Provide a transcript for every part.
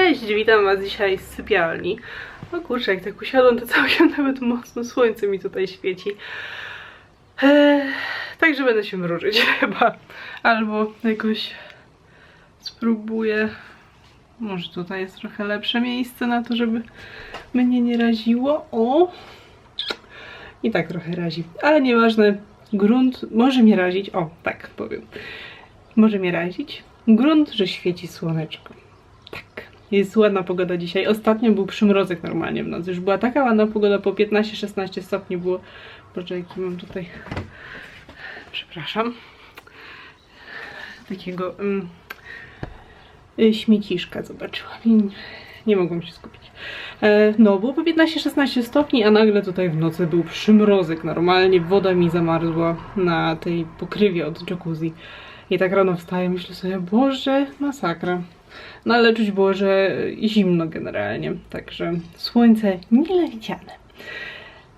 Cześć, witam was dzisiaj z sypialni. O kurczę, jak tak usiadłam, to całkiem nawet mocno słońce mi tutaj świeci. Eee, także będę się mrużyć chyba. Albo jakoś spróbuję. Może tutaj jest trochę lepsze miejsce na to, żeby mnie nie raziło. O! I tak trochę razi. Ale nieważne, grunt może mnie razić. O, tak powiem. Może mnie razić. Grunt, że świeci słoneczko. Jest ładna pogoda dzisiaj. Ostatnio był przymrozek normalnie w nocy. Już była taka ładna pogoda, po 15-16 stopni było. Boże, jaki mam tutaj... Przepraszam. Takiego... Mm, śmieciszka zobaczyłam i nie mogłam się skupić. E, no, było po 15-16 stopni, a nagle tutaj w nocy był przymrozek. Normalnie woda mi zamarzła na tej pokrywie od jacuzzi. I tak rano wstaję, myślę sobie, Boże, masakra. No ale czuć było, że zimno generalnie, także słońce mile widziane.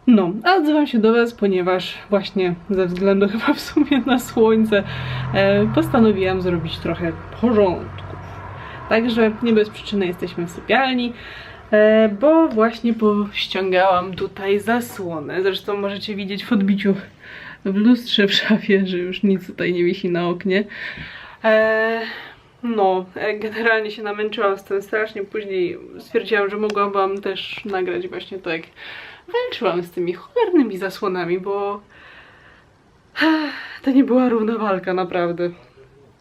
No, a odzywam się do Was, ponieważ właśnie ze względu chyba w sumie na słońce e, postanowiłam zrobić trochę porządków. Także nie bez przyczyny jesteśmy w sypialni, e, bo właśnie pościągałam tutaj zasłonę. Zresztą możecie widzieć w odbiciu w lustrze w szafie, że już nic tutaj nie wisi na oknie. E, no, e, generalnie się namęczyłam z tym strasznie. Później stwierdziłam, że mogłabym też nagrać właśnie to, jak walczyłam z tymi cholernymi zasłonami, bo to nie była równa walka, naprawdę.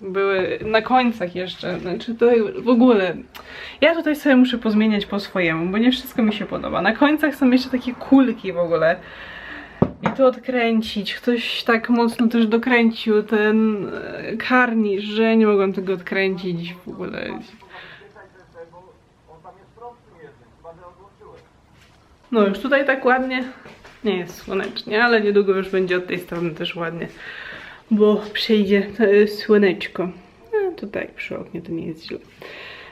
Były na końcach jeszcze, znaczy to w ogóle. Ja tutaj sobie muszę pozmieniać po swojemu, bo nie wszystko mi się podoba. Na końcach są jeszcze takie kulki w ogóle. I to odkręcić. Ktoś tak mocno też dokręcił ten e, karnisz, że nie mogłam tego odkręcić w ogóle. No już tutaj tak ładnie. Nie jest słonecznie, ale niedługo już będzie od tej strony też ładnie. Bo przejdzie to słoneczko. No tutaj przy oknie to nie jest źle.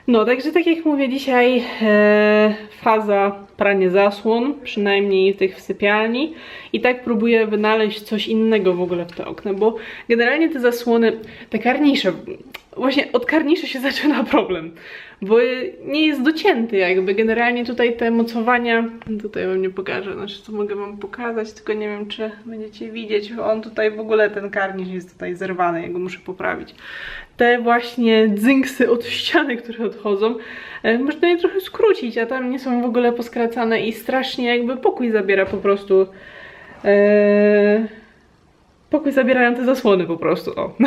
No, także tak jak mówię, dzisiaj e, faza pranie zasłon, przynajmniej tych w sypialni. I tak próbuję wynaleźć coś innego w ogóle w te okna, bo generalnie te zasłony, te karnisze, właśnie od karniszy się zaczyna problem, bo nie jest docięty jakby. Generalnie tutaj te mocowania, tutaj wam nie pokażę, znaczy co mogę wam pokazać, tylko nie wiem czy będziecie widzieć, on tutaj w ogóle ten karnisz jest tutaj zerwany, ja go muszę poprawić. Te właśnie dzynksy od ściany, które odchodzą, e, można je trochę skrócić, a tam nie są w ogóle poskracane i strasznie jakby pokój zabiera po prostu. Eee, pokój zabierają te zasłony po prostu, o.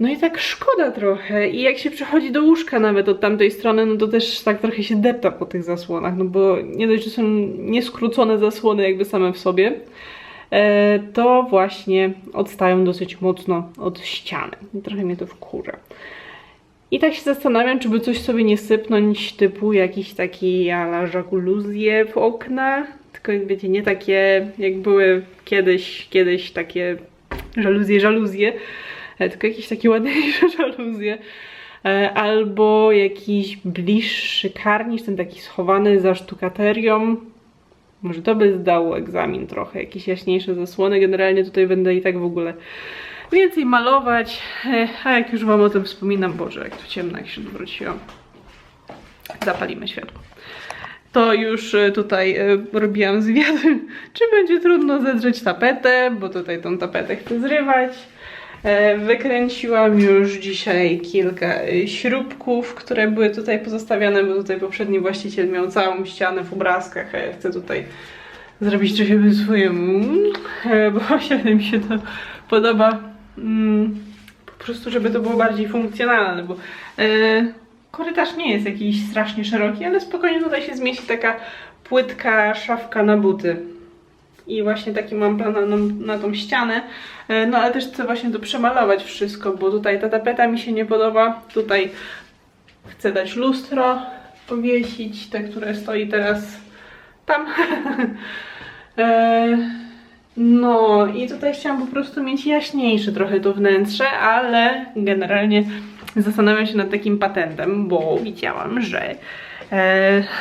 No i tak szkoda trochę. I jak się przechodzi do łóżka nawet od tamtej strony, no to też tak trochę się depta po tych zasłonach, no bo nie dość, że są nieskrócone zasłony jakby same w sobie, to właśnie odstają dosyć mocno od ściany. Trochę mnie to wkurza. I tak się zastanawiam, czy by coś sobie nie sypnąć typu jakiś taki ala żakuluzje w okna, tylko wiecie, nie takie jak były kiedyś, kiedyś takie żaluzje, żaluzje, e, tylko jakieś takie ładniejsze żaluzje. E, albo jakiś bliższy karnisz, ten taki schowany za sztukaterią. Może to by zdał egzamin trochę, jakieś jaśniejsze zasłony. Generalnie tutaj będę i tak w ogóle więcej malować. E, a jak już wam o tym wspominam, Boże, jak to ciemno, jak się odwróciłam. Zapalimy światło to już e, tutaj e, robiłam zwiad, czy będzie trudno zedrzeć tapetę, bo tutaj tą tapetę chcę zrywać. E, wykręciłam już dzisiaj kilka śrubków, które były tutaj pozostawione, bo tutaj poprzedni właściciel miał całą ścianę w obrazkach, a ja chcę tutaj zrobić trochę po swojemu, bo średnio mi się to podoba. Mm, po prostu, żeby to było bardziej funkcjonalne, bo Korytarz nie jest jakiś strasznie szeroki, ale spokojnie tutaj się zmieści taka płytka szafka na buty. I właśnie taki mam plan na, na tą ścianę. E, no ale też chcę właśnie to przemalować wszystko, bo tutaj ta tapeta mi się nie podoba. Tutaj chcę dać lustro, powiesić, te, które stoi teraz tam. e, no i tutaj chciałam po prostu mieć jaśniejsze trochę to wnętrze, ale generalnie zastanawiam się nad takim patentem, bo widziałam, że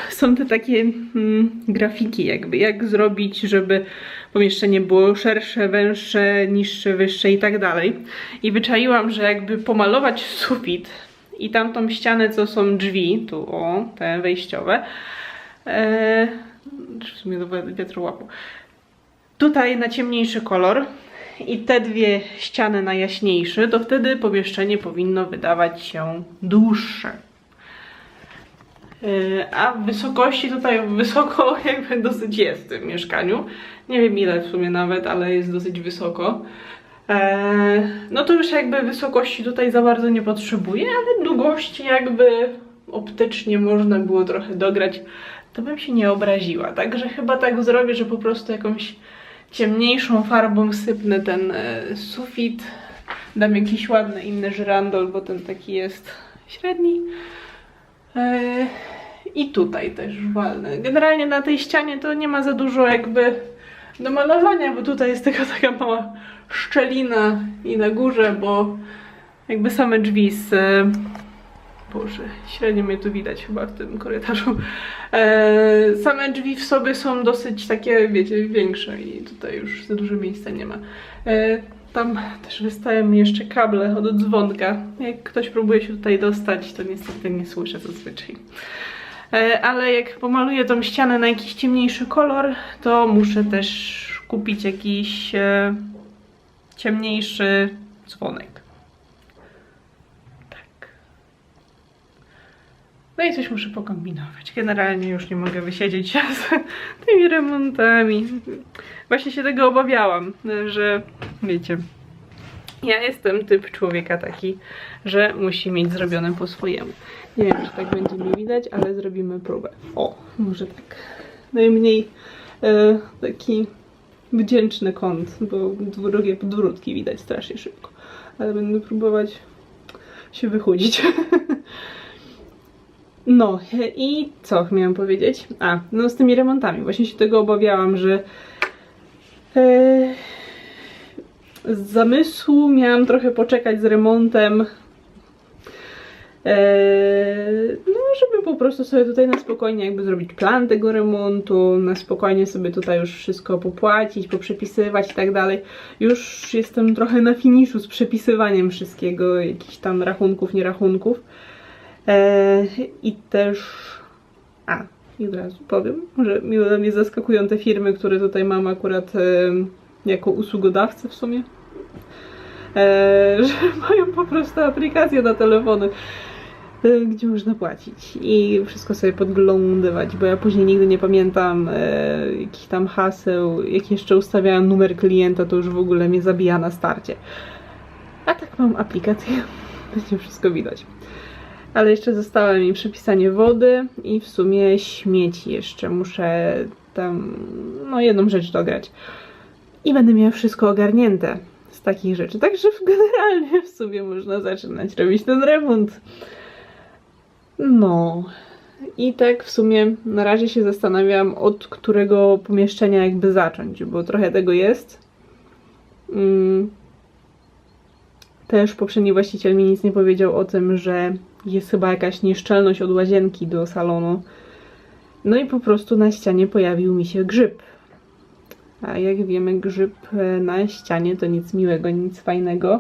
są te takie mm, grafiki jakby, jak zrobić, żeby pomieszczenie było szersze, węższe, niższe, wyższe i tak dalej. I wyczaiłam, że jakby pomalować sufit i tamtą ścianę, co są drzwi, tu o, te wejściowe, e, w sumie do wiatrołapu, tutaj na ciemniejszy kolor i te dwie ściany na jaśniejszy, to wtedy pomieszczenie powinno wydawać się dłuższe. Yy, A wysokości tutaj wysoko jakby dosyć jest w tym mieszkaniu. Nie wiem ile w sumie nawet, ale jest dosyć wysoko. Eee, No to już jakby wysokości tutaj za bardzo nie potrzebuję, ale długości jakby optycznie można było trochę dograć, to bym się nie obraziła. Także chyba tak zrobię, że po prostu jakąś ciemniejszą farbą sypnę ten e, sufit. Dam jakiś ładny inny żyrandol, bo ten taki jest średni. Eee, I tutaj też walnę. Generalnie na tej ścianie to nie ma za dużo jakby do malowania, bo tutaj jest tylko taka mała szczelina i na górze, bo jakby same drzwi z... e, Boże, średnio mnie tu widać chyba w tym korytarzu. E, same drzwi w sobie są dosyć takie, wiecie, większe i tutaj już za dużo miejsca nie ma. E, tam też wystają mi jeszcze kable od dzwonka. Jak ktoś próbuje się tutaj dostać, to niestety nie słyszę zazwyczaj. E, ale jak pomaluję tą ścianę na jakiś ciemniejszy kolor, to muszę też kupić jakiś e, ciemniejszy dzwonek. No i coś muszę pokombinować. Generalnie już nie mogę wysiedzieć z tymi remontami. Właśnie się tego obawiałam, że wiecie, ja jestem typ człowieka taki, że musi mieć zrobione po swojemu. Nie wiem, czy tak będzie mi widać, ale zrobimy próbę. O, może tak. Najmniej e, taki wdzięczny kąt, bo drugie podwrótki widać strasznie szybko. Ale będę próbować się wychudzić. No i co miałam powiedzieć? A, no z tymi remontami. Właśnie się tego obawiałam, że e, z zamysłu miałam trochę poczekać z remontem. Eee, no, żeby po prostu sobie tutaj na spokojnie jakby zrobić plan tego remontu, na spokojnie sobie tutaj już wszystko popłacić, poprzepisywać i tak dalej. Już jestem trochę na finiszu z przepisywaniem wszystkiego, jakichś tam rachunków, nierachunków. Eee, I też... A, i od razu powiem, że miło mnie zaskakują te firmy, które tutaj mam akurat em, jako usługodawcę w sumie. Eee, że mają po prostu aplikację na telefony, e, gdzie można płacić i wszystko sobie podglądywać, bo ja później nigdy nie pamiętam e, jakichś tam haseł, jak jeszcze ustawiałam numer klienta, to już w ogóle mnie zabija na starcie. A tak mam aplikację, będzie wszystko widać. Ale jeszcze zostało mi przepisanie wody i w sumie śmieci jeszcze. Muszę tam, no jedną rzecz dograć. I będę miała wszystko ogarnięte z takich rzeczy. Także generalnie w sumie można zaczynać robić ten remont. No. I tak w sumie na razie się zastanawiam, od którego pomieszczenia jakby zacząć, bo trochę tego jest. Mm. Też poprzedni właściciel mi nic nie powiedział o tym, że jest chyba jakaś nieszczelność od łazienki do salonu. No i po prostu na ścianie pojawił mi się grzyb. A jak wiemy, grzyb e, na ścianie to nic miłego, nic fajnego.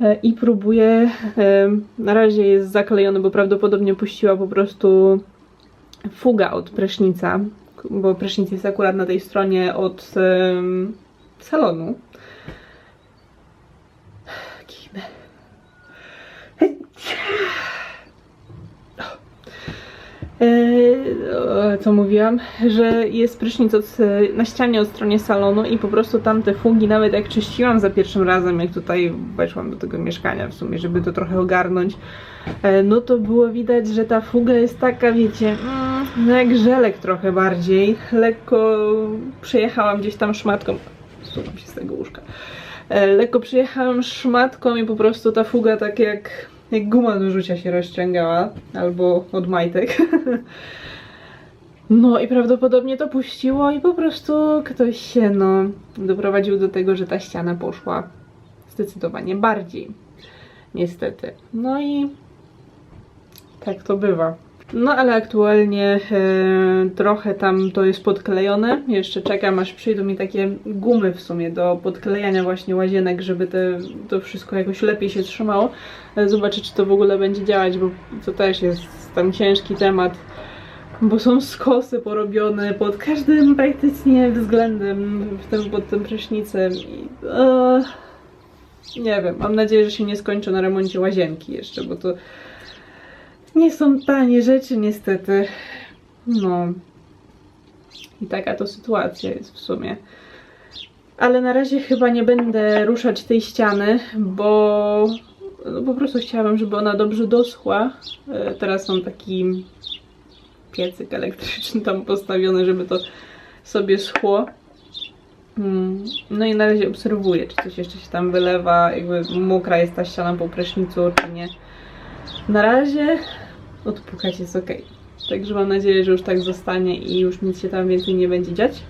E, I próbuję, e, na razie jest zaklejony, bo prawdopodobnie puściła po prostu fuga od prysznica, bo prysznic jest akurat na tej stronie od salonu. Kichnę. Eee, co mówiłam, że jest prysznic od, na ścianie od stronie salonu i po prostu tam te fugi, nawet jak czyściłam za pierwszym razem, jak tutaj weszłam do tego mieszkania w sumie, żeby to trochę ogarnąć, e, no to było widać, że ta fuga jest taka, wiecie, mm, no jak żelek trochę bardziej. Lekko przejechałam gdzieś tam szmatką, zsuwam się z tego łóżka, E, lekko przyjechałam szmatką i po prostu ta fuga tak jak, jak guma do rzucia się rozciągała, albo od majtek. No i prawdopodobnie to puściło i po prostu ktoś się no doprowadził do tego, że ta ściana poszła zdecydowanie bardziej. Niestety. No i tak to bywa. No ale aktualnie e, trochę tam to jest podklejone. Jeszcze czekam aż przyjdą mi takie gumy w sumie do podklejania właśnie łazienek, żeby te, to wszystko jakoś lepiej się trzymało. Ale zobaczę czy to w ogóle będzie działać, bo to też jest tam ciężki temat. Bo są skosy porobione pod każdym praktycznie względem, w tym pod tym prysznicem i e, nie wiem, mam nadzieję, że się nie skończy na remoncie łazienki jeszcze, bo to nie są tanie rzeczy niestety. No. I taka to sytuacja jest w sumie. Ale na razie chyba nie będę ruszać tej ściany, bo no po prostu chciałabym, żeby ona dobrze doschła. E, Teraz mam taki piecyk elektryczny tam postawiony, żeby to sobie schło. Mm, No i na razie obserwuję, czy coś jeszcze się tam wylewa, jakby mokra jest ta ściana po prysznicu, czy nie. Na razie odpukać jest ok. Także mam nadzieję, że już tak zostanie i już nic się tam więcej nie będzie dziać.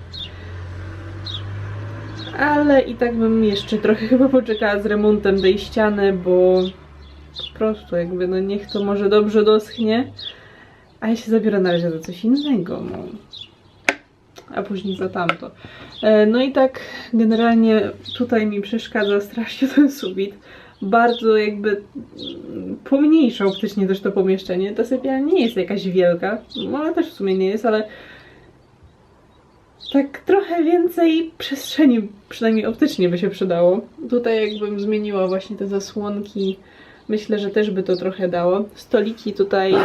Ale i tak bym jeszcze trochę chyba poczekała z remontem tej ściany, bo po prostu jakby no niech to może dobrze doschnie. A ja się zabiorę na razie za coś innego, no. A później za tamto. E, No i tak generalnie tutaj mi przeszkadza strasznie ten sufit. Bardzo jakby mm, pomniejsza optycznie też to pomieszczenie. Ta sypialnia nie jest jakaś wielka, no ale też w sumie nie jest, ale tak trochę więcej przestrzeni, przynajmniej optycznie by się przydało. Tutaj jakbym zmieniła właśnie te zasłonki, myślę, że też by to trochę dało. Stoliki tutaj e,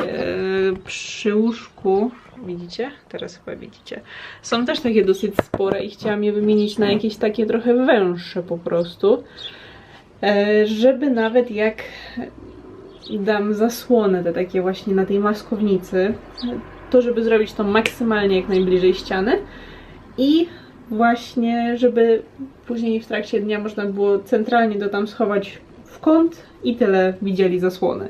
przy łóżku, widzicie? Teraz chyba widzicie. Są też takie dosyć spore i chciałam je wymienić na jakieś takie trochę węższe po prostu. E, żeby nawet jak dam zasłonę te takie właśnie na tej maskownicy, to żeby zrobić to maksymalnie jak najbliżej ściany i właśnie żeby później w trakcie dnia można było centralnie to tam schować w kąt i tyle widzieli zasłony.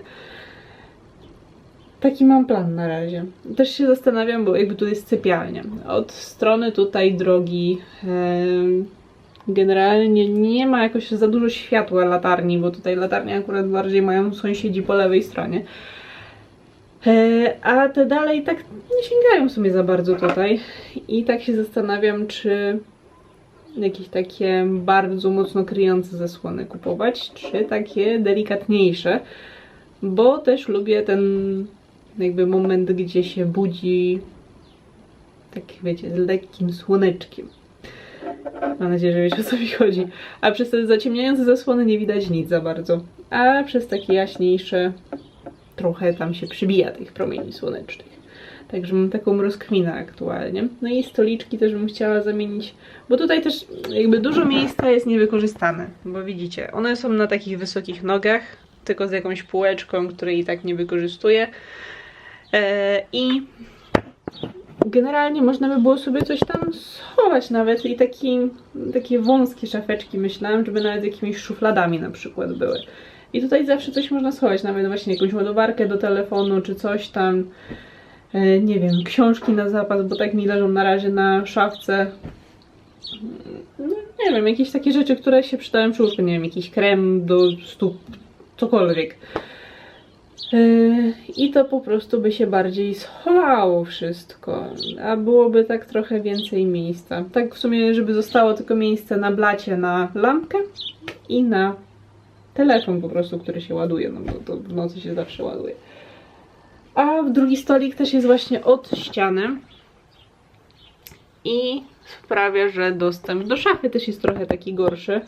Taki mam plan na razie. Też się zastanawiam, bo jakby tu jest sypialnia. Od strony tutaj drogi em, generalnie nie ma jakoś za dużo światła latarni, bo tutaj latarnie akurat bardziej mają sąsiedzi po lewej stronie. E, A te dalej tak nie sięgają w sumie za bardzo tutaj. I tak się zastanawiam, czy jakieś takie bardzo mocno kryjące zasłony kupować, czy takie delikatniejsze, bo też lubię ten jakby moment, gdzie się budzi tak wiecie, z lekkim słoneczkiem. Mam nadzieję, że wiecie o co mi chodzi. A przez te zaciemniające zasłony nie widać nic za bardzo. A przez takie jaśniejsze trochę tam się przybija tych promieni słonecznych. Także mam taką rozkminę aktualnie. No i stoliczki też bym chciała zamienić, bo tutaj też jakby dużo miejsca jest niewykorzystane, bo widzicie, one są na takich wysokich nogach, tylko z jakąś półeczką, której i tak nie wykorzystuję. E, I generalnie można by było sobie coś tam schować nawet i taki, takie wąskie szafeczki myślałam, żeby nawet jakimiś szufladami na przykład były. I tutaj zawsze coś można schować, nawet właśnie jakąś ładowarkę do telefonu czy coś tam. E, Nie wiem, książki na zapas, bo tak mi leżą na razie na szafce. No, nie wiem, jakieś takie rzeczy, które się przydają przy łóżku. Nie wiem, jakiś krem do stóp, cokolwiek. Yy, I to po prostu by się bardziej schowało wszystko, a byłoby tak trochę więcej miejsca. Tak w sumie, żeby zostało tylko miejsce na blacie na lampkę i na telefon po prostu, który się ładuje, no bo to w nocy się zawsze ładuje. A drugi stolik też jest właśnie od ściany i sprawia, że dostęp do szafy też jest trochę taki gorszy.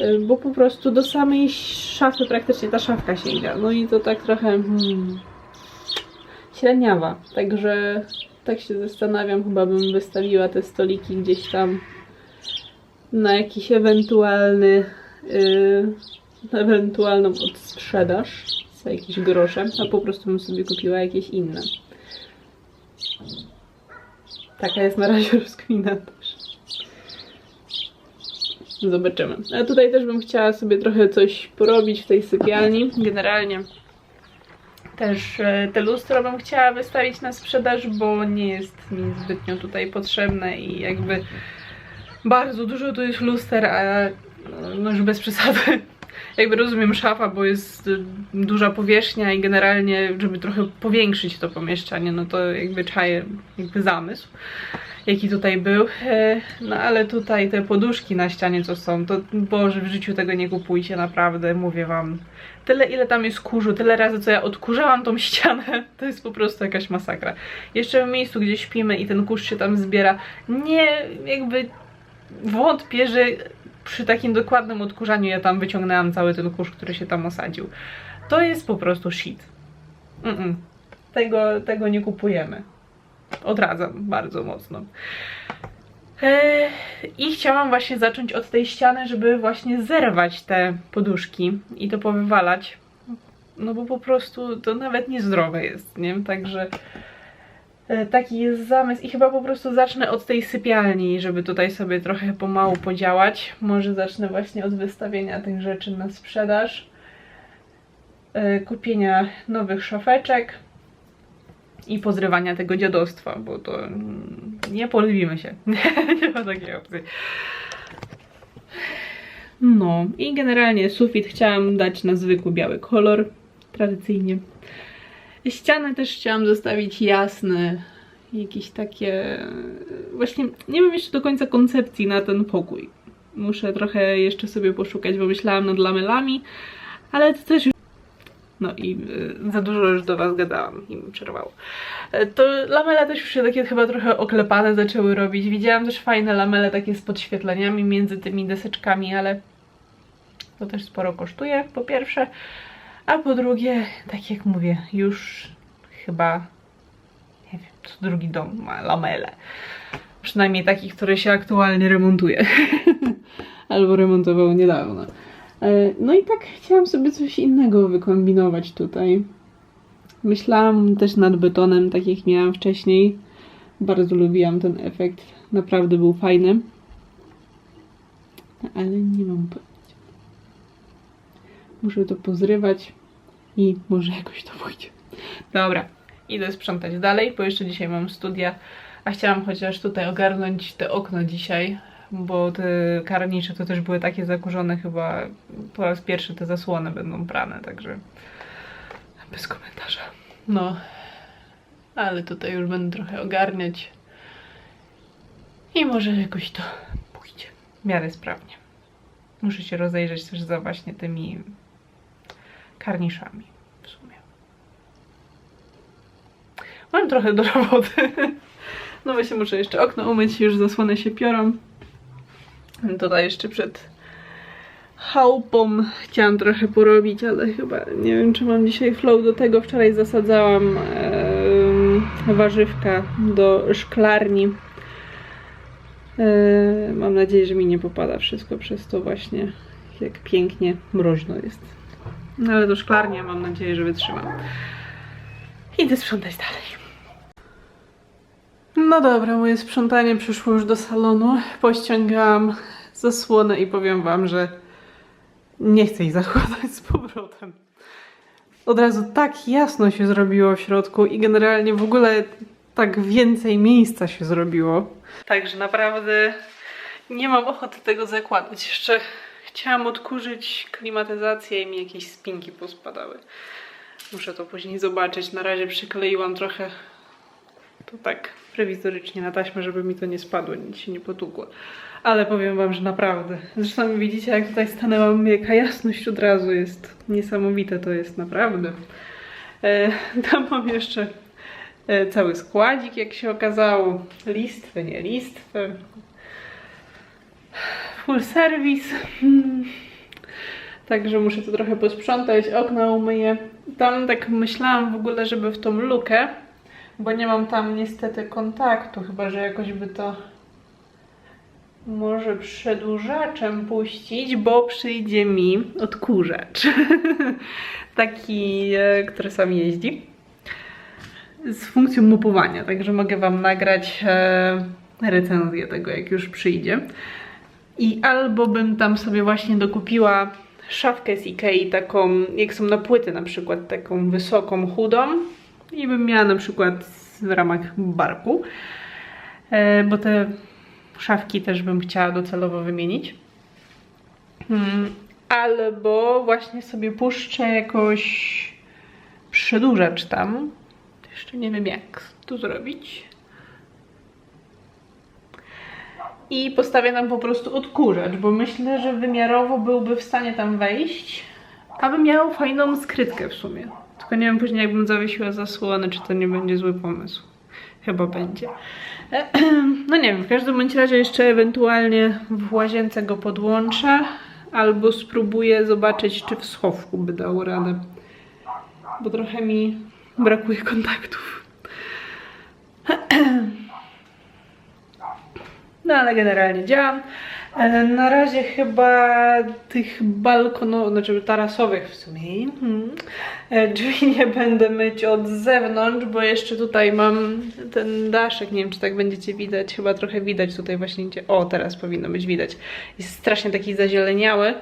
Y, bo po prostu do samej szafy praktycznie ta szafka sięga. No i to tak trochę hmm, średniawa. Także tak się zastanawiam, chyba bym wystawiła te stoliki gdzieś tam na jakiś ewentualny yy, ewentualną odsprzedaż za jakieś grosze, a po prostu bym sobie kupiła jakieś inne. Taka jest na razie rozkmina. Zobaczymy. A tutaj też bym chciała sobie trochę coś porobić w tej sypialni. Generalnie też e, te lustro bym chciała wystawić na sprzedaż, bo nie jest mi zbytnio tutaj potrzebne i jakby bardzo dużo tu jest luster, a no już bez przesady. jakby rozumiem szafa, bo jest y, duża powierzchnia i generalnie, żeby trochę powiększyć to pomieszczenie, no to jakby czaję jakby zamysł jaki tutaj był. E, No ale tutaj te poduszki na ścianie co są, to Boże, w życiu tego nie kupujcie, naprawdę, mówię wam. Tyle ile tam jest kurzu, tyle razy co ja odkurzałam tą ścianę, to jest po prostu jakaś masakra. Jeszcze w miejscu, gdzie śpimy i ten kurz się tam zbiera, nie jakby wątpię, że przy takim dokładnym odkurzaniu ja tam wyciągnęłam cały ten kurz, który się tam osadził. To jest po prostu shit. Mm -mm. Tego, tego nie kupujemy. Odradzam bardzo mocno. Eee, I chciałam właśnie zacząć od tej ściany, żeby właśnie zerwać te poduszki i to powywalać. No bo po prostu to nawet niezdrowe jest, nie? Także e, taki jest zamysł i chyba po prostu zacznę od tej sypialni, żeby tutaj sobie trochę pomału podziałać. Może zacznę właśnie od wystawienia tych rzeczy na sprzedaż, e, kupienia nowych szafeczek i pozrywania tego dziadostwa, bo to mm, nie polubimy się. nie ma takiej opcji. No i generalnie sufit chciałam dać na zwykły biały kolor, tradycyjnie. Ściany też chciałam zostawić jasne, jakieś takie... Właśnie nie mam jeszcze do końca koncepcji na ten pokój. Muszę trochę jeszcze sobie poszukać, bo myślałam nad lamelami, ale to też no i y, za dużo już do Was gadałam i mi przerwało. E, To lamele też już się takie chyba trochę oklepane zaczęły robić. Widziałam też fajne lamele takie z podświetleniami między tymi deseczkami, ale to też sporo kosztuje, po pierwsze. A po drugie, tak jak mówię, już chyba, nie wiem, co drugi dom ma lamele. Przynajmniej taki, który się aktualnie remontuje. Albo remontował niedawno. E, No i tak chciałam sobie coś innego wykombinować tutaj. Myślałam też nad betonem, tak jak miałam wcześniej. Bardzo lubiłam ten efekt. Naprawdę był fajny. Ale nie mam pojęcia. Muszę to pozrywać i może jakoś to pójdzie. Dobra, idę sprzątać dalej, bo jeszcze dzisiaj mam studia, a chciałam chociaż tutaj ogarnąć te okno dzisiaj, bo te karnicze to też były takie zakurzone chyba po raz pierwszy te zasłony będą prane, także bez komentarza. No, ale tutaj już będę trochę ogarniać i może jakoś to pójdzie w miarę sprawnie. Muszę się rozejrzeć też za właśnie tymi karniszami w sumie. Mam trochę do roboty. No właśnie muszę jeszcze okno umyć, już zasłony się piorą. Tutaj jeszcze przed chałupą chciałam trochę porobić, ale chyba nie wiem, czy mam dzisiaj flow do tego. Wczoraj zasadzałam em, warzywka do szklarni. E, mam nadzieję, że mi nie popada wszystko przez to właśnie, jak pięknie mroźno jest. No ale do szklarni mam nadzieję, że wytrzymam. Idę sprzątać dalej. No dobra, moje sprzątanie przyszło już do salonu. Pościągałam zasłonę i powiem wam, że nie chcę ich zakładać z powrotem. Od razu tak jasno się zrobiło w środku i generalnie w ogóle tak więcej miejsca się zrobiło. Także naprawdę nie mam ochoty tego zakładać. Jeszcze chciałam odkurzyć klimatyzację i mi jakieś spinki pospadały. Muszę to później zobaczyć. Na razie przykleiłam trochę to tak prewizorycznie na taśmę, żeby mi to nie spadło, nic się nie potłukło. Ale powiem wam, że naprawdę. Zresztą widzicie, jak tutaj stanęłam, jaka jasność od razu jest. Niesamowite to jest, naprawdę. E, tam mam jeszcze e, cały składzik, jak się okazało. Listwy, nie listwy. Full service. Hmm. Także muszę to trochę posprzątać, okna umyję. Tam tak myślałam w ogóle, żeby w tą lukę, bo nie mam tam niestety kontaktu, chyba że jakoś by to może przedłużaczem puścić, bo przyjdzie mi odkurzacz. Taki, e, który sam jeździ. Z funkcją mopowania, także mogę Wam nagrać e, recenzję tego, jak już przyjdzie. I albo bym tam sobie właśnie dokupiła szafkę z Ikei, taką, jak są na płyty na przykład, taką wysoką, chudą i bym miała na przykład w ramach barku, e, bo te szafki też bym chciała docelowo wymienić. Mm, albo właśnie sobie puszczę jakoś przedłużacz tam. Jeszcze nie wiem jak to zrobić. I postawię tam po prostu odkurzacz, bo myślę, że wymiarowo byłby w stanie tam wejść, aby miał fajną skrytkę w sumie. Nie wiem później jakbym zawiesiła zasłonę, czy to nie będzie zły pomysł. Chyba będzie. No nie wiem, w każdym bądź razie jeszcze ewentualnie w łazience go podłączę, albo spróbuję zobaczyć, czy w schowku by dało radę. Bo trochę mi brakuje kontaktów. No ale generalnie działam. E, Na razie chyba tych balkonów, znaczy tarasowych w sumie, mhm. E, drzwi nie będę myć od zewnątrz, bo jeszcze tutaj mam ten daszek, nie wiem czy tak będziecie widać, chyba trochę widać tutaj właśnie gdzie, o teraz powinno być widać, jest strasznie taki zazieleniały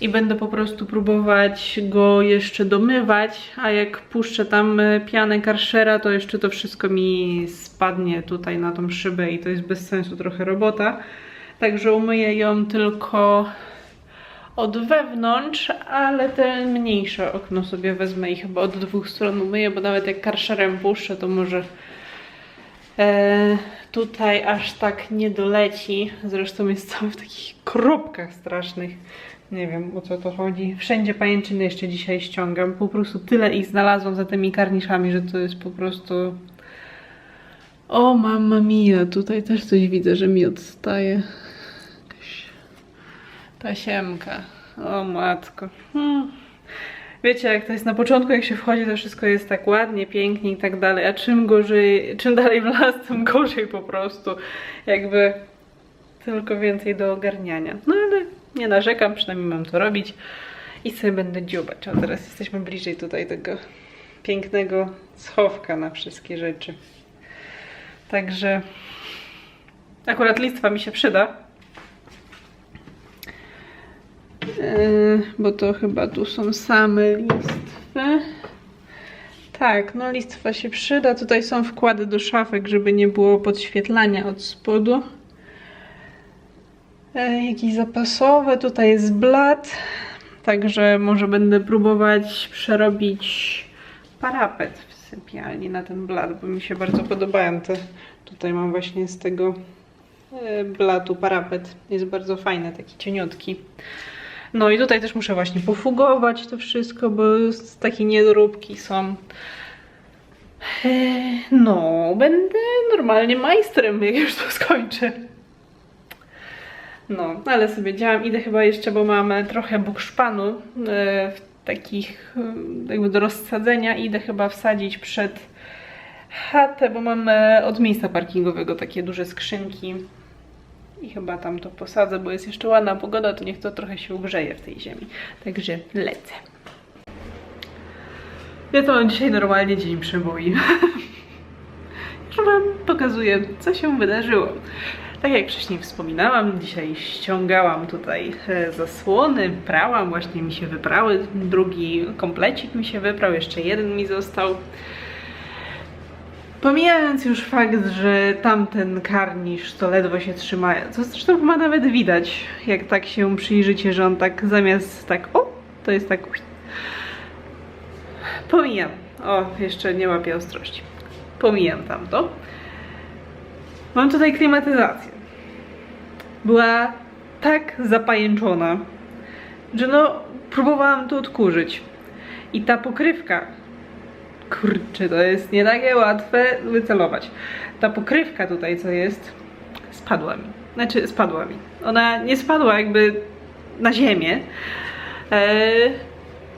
i będę po prostu próbować go jeszcze domywać, a jak puszczę tam e, pianę karszera, to jeszcze to wszystko mi spadnie tutaj na tą szybę i to jest bez sensu trochę robota. Także umyję ją tylko od wewnątrz, ale te mniejsze okno sobie wezmę i chyba od dwóch stron umyję, bo nawet jak karszerem puszczę, to może e, tutaj aż tak nie doleci. Zresztą jest cały w takich kropkach strasznych. Nie wiem o co to chodzi. Wszędzie pajęczyny jeszcze dzisiaj ściągam. Po prostu tyle ich znalazłam za tymi karniszami, że to jest po prostu... O, mamma mia, tutaj też coś widzę, że mi odstaje. Jakaś tasiemka. O matko. Hmm. Wiecie, jak to jest na początku, jak się wchodzi, to wszystko jest tak ładnie, pięknie i tak dalej, a czym gorzej, czym dalej w las, tym gorzej po prostu. Jakby tylko więcej do ogarniania. No ale nie narzekam, przynajmniej mam to robić i sobie będę dziubać. A teraz jesteśmy bliżej tutaj tego pięknego schowka na wszystkie rzeczy. Także akurat listwa mi się przyda. Yy, bo to chyba tu są same listwy. Tak, no listwa się przyda. Tutaj są wkłady do szafek, żeby nie było podświetlania od spodu. E, jakieś zapasowe, tutaj jest blat. Także może będę próbować przerobić parapet sypialni na ten blat, bo mi się bardzo podobają te. Tutaj mam właśnie z tego e, blatu parapet. Jest bardzo fajny, taki cieniutki. No i tutaj też muszę właśnie pofugować to wszystko, bo takie niedoróbki są. E, No, będę normalnie majstrem, jak już to skończę. No, ale sobie działam. Idę chyba jeszcze, bo mamy trochę bukszpanu e, w takich e, jakby do rozsadzenia. Idę chyba wsadzić przed chatę, bo mamy od miejsca parkingowego takie duże skrzynki. I chyba tam to posadzę, bo jest jeszcze ładna pogoda, to niech to trochę się ugrzeje w tej ziemi. Także lecę. Ja to mam dzisiaj normalnie dzień przeboi. Już wam pokazuję, co się wydarzyło. Tak jak wcześniej wspominałam, dzisiaj ściągałam tutaj e, zasłony, prałam, właśnie mi się wyprały, drugi komplecik mi się wyprał, jeszcze jeden mi został. Pomijając już fakt, że tamten karnisz to ledwo się trzyma, co zresztą chyba nawet widać, jak tak się przyjrzycie, że on tak zamiast tak, o, to jest tak... Pomijam. O, jeszcze nie łapię ostrości. Pomijam tamto. Mam tutaj klimatyzację. Była tak zapajęczona, że no, próbowałam to odkurzyć. I ta pokrywka, kurczę, to jest nie takie łatwe wycelować. Ta pokrywka tutaj, co jest, spadła mi. Znaczy, spadła mi. Ona nie spadła jakby na ziemię, e,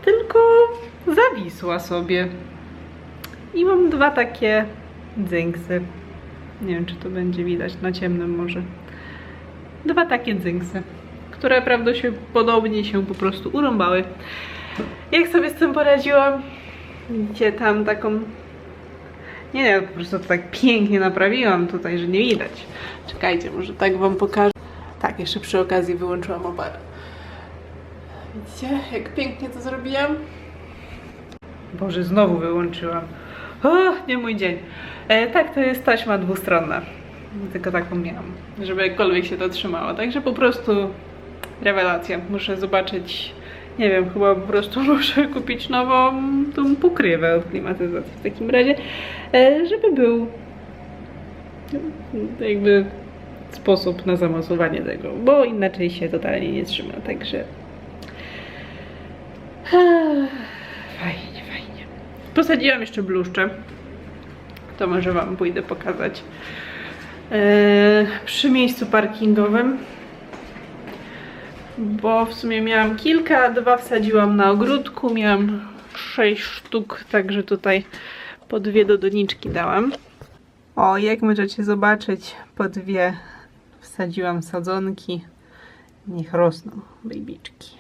tylko zawisła sobie. I mam dwa takie dzynksy. Nie wiem, czy to będzie widać na ciemnym może. Dwa takie dzynksy, które prawdopodobnie się po prostu urąbały. Jak sobie z tym poradziłam? Widzicie tam taką... Nie wiem, po prostu to tak pięknie naprawiłam tutaj, że nie widać. Czekajcie, może tak wam pokażę. Tak, jeszcze przy okazji wyłączyłam oparę. Widzicie, jak pięknie to zrobiłam? Boże, znowu wyłączyłam. O, nie mój dzień. E, tak, to jest taśma dwustronna. Tylko taką miałam, żeby jakkolwiek się to trzymało. Także po prostu rewelacja. Muszę zobaczyć Nie wiem, chyba po prostu muszę kupić nową tą pokrywę od klimatyzacji w takim razie, e, żeby był jakby sposób na zamasowanie tego, bo inaczej się totalnie nie trzyma, także fajnie, fajnie. Posadziłam jeszcze bluszcze, to może wam pójdę pokazać. E, przy miejscu parkingowym bo w sumie miałam kilka, dwa wsadziłam na ogródku, miałam sześć sztuk, także tutaj po dwie do doniczki dałam. O, jak możecie zobaczyć, po dwie wsadziłam sadzonki, niech rosną babyczki.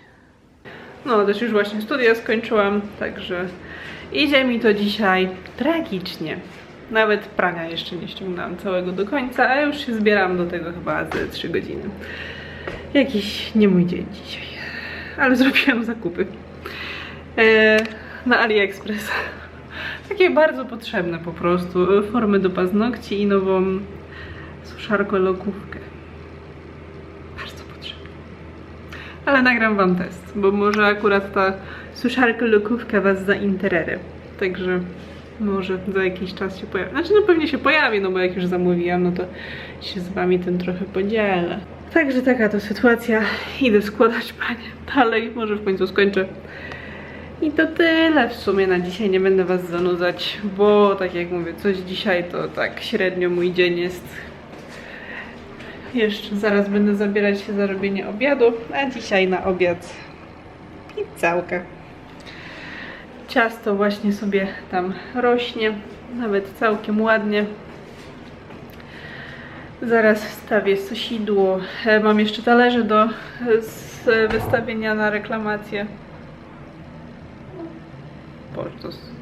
No, też już właśnie studia skończyłam, także idzie mi to dzisiaj tragicznie. Nawet prania jeszcze nie ściągnęłam całego do końca, a już się zbieram do tego chyba ze 3 godziny. Jakiś nie mój dzień dzisiaj, ale zrobiłam zakupy e, na AliExpress. Takie bardzo potrzebne po prostu, formy do paznokci i nową suszarko-lokówkę. Bardzo potrzebne. Ale nagram wam test, bo może akurat ta suszarko-lokówka was zainteresuje. Także może za jakiś czas się pojawi. Znaczy no pewnie się pojawi, no bo jak już zamówiłam, no to się z wami tym trochę podzielę. Także taka to sytuacja. Idę składać panie dalej, może w końcu skończę. I to tyle w sumie na dzisiaj, nie będę was zanudzać, bo tak jak mówię, coś dzisiaj to tak średnio mój dzień jest. Jeszcze zaraz będę zabierać się za robienie obiadu, a dzisiaj na obiad pizzałka. Ciasto właśnie sobie tam rośnie, nawet całkiem ładnie. Zaraz wstawię sosidło. E, Mam jeszcze talerze do e, wystawienia na reklamację. Jest...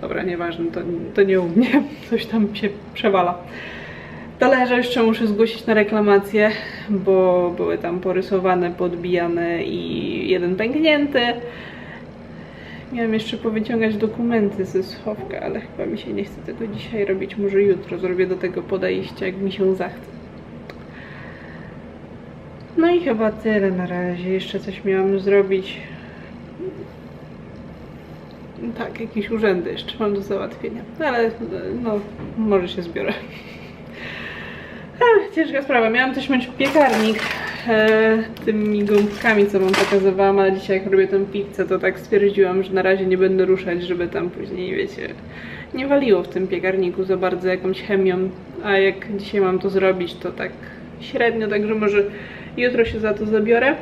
Dobra, nieważne, to, to nie u mnie. Coś tam się przewala. Talerze jeszcze muszę zgłosić na reklamację, bo były tam porysowane, podbijane i jeden pęknięty. Miałam jeszcze powyciągać dokumenty ze schowka, ale chyba mi się nie chce tego dzisiaj robić. Może jutro zrobię do tego podejście, jak mi się zachce. No i chyba tyle na razie. Jeszcze coś miałam zrobić. Tak, jakieś urzędy jeszcze mam do załatwienia. Ale no, może się zbiorę. Ciężka sprawa. Miałam też mieć piekarnik tymi gąbkami, co wam pokazywałam, ale dzisiaj jak robię tę pizzę, to tak stwierdziłam, że na razie nie będę ruszać, żeby tam później, wiecie, nie waliło w tym piekarniku za bardzo jakąś chemią, a jak dzisiaj mam to zrobić, to tak średnio, także może jutro się za to zabiorę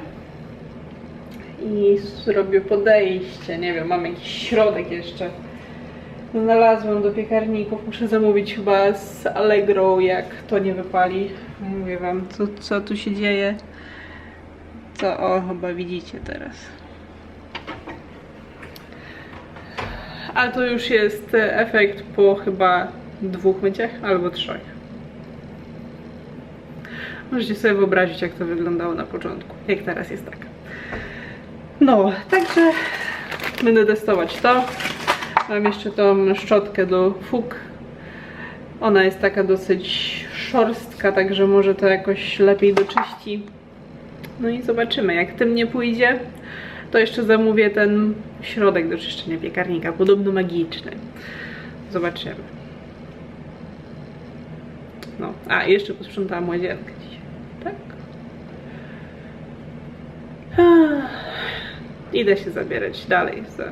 i zrobię podejście, nie wiem, mam jakiś środek jeszcze znalazłam do piekarników. Muszę zamówić chyba z Allegro, jak to nie wypali. Mówię wam, co, co tu się dzieje. To o, chyba widzicie teraz. A to już jest efekt po chyba dwóch myciach albo trzech. Możecie sobie wyobrazić, jak to wyglądało na początku. Jak teraz jest tak. No, także będę testować to. Mam jeszcze tą szczotkę do fug. Ona jest taka dosyć szorstka, także może to jakoś lepiej doczyści. No i zobaczymy, jak tym nie pójdzie, to jeszcze zamówię ten środek do czyszczenia piekarnika, podobno magiczny. Zobaczymy. No, a jeszcze posprzątałam łazienkę dzisiaj, tak? Idę się zabierać dalej za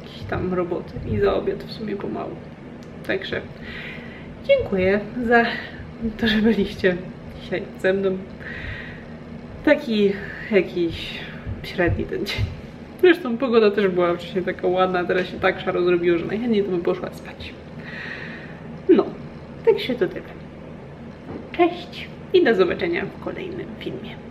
jakieś tam roboty i za obiad w sumie pomału. Także dziękuję za to, że byliście dzisiaj ze mną. Taki jakiś średni ten dzień. Zresztą pogoda też była wcześniej taka ładna, teraz się tak szaro zrobiło, że najchętniej to bym poszła spać. No, tak się to tyle. Cześć i do zobaczenia w kolejnym filmie.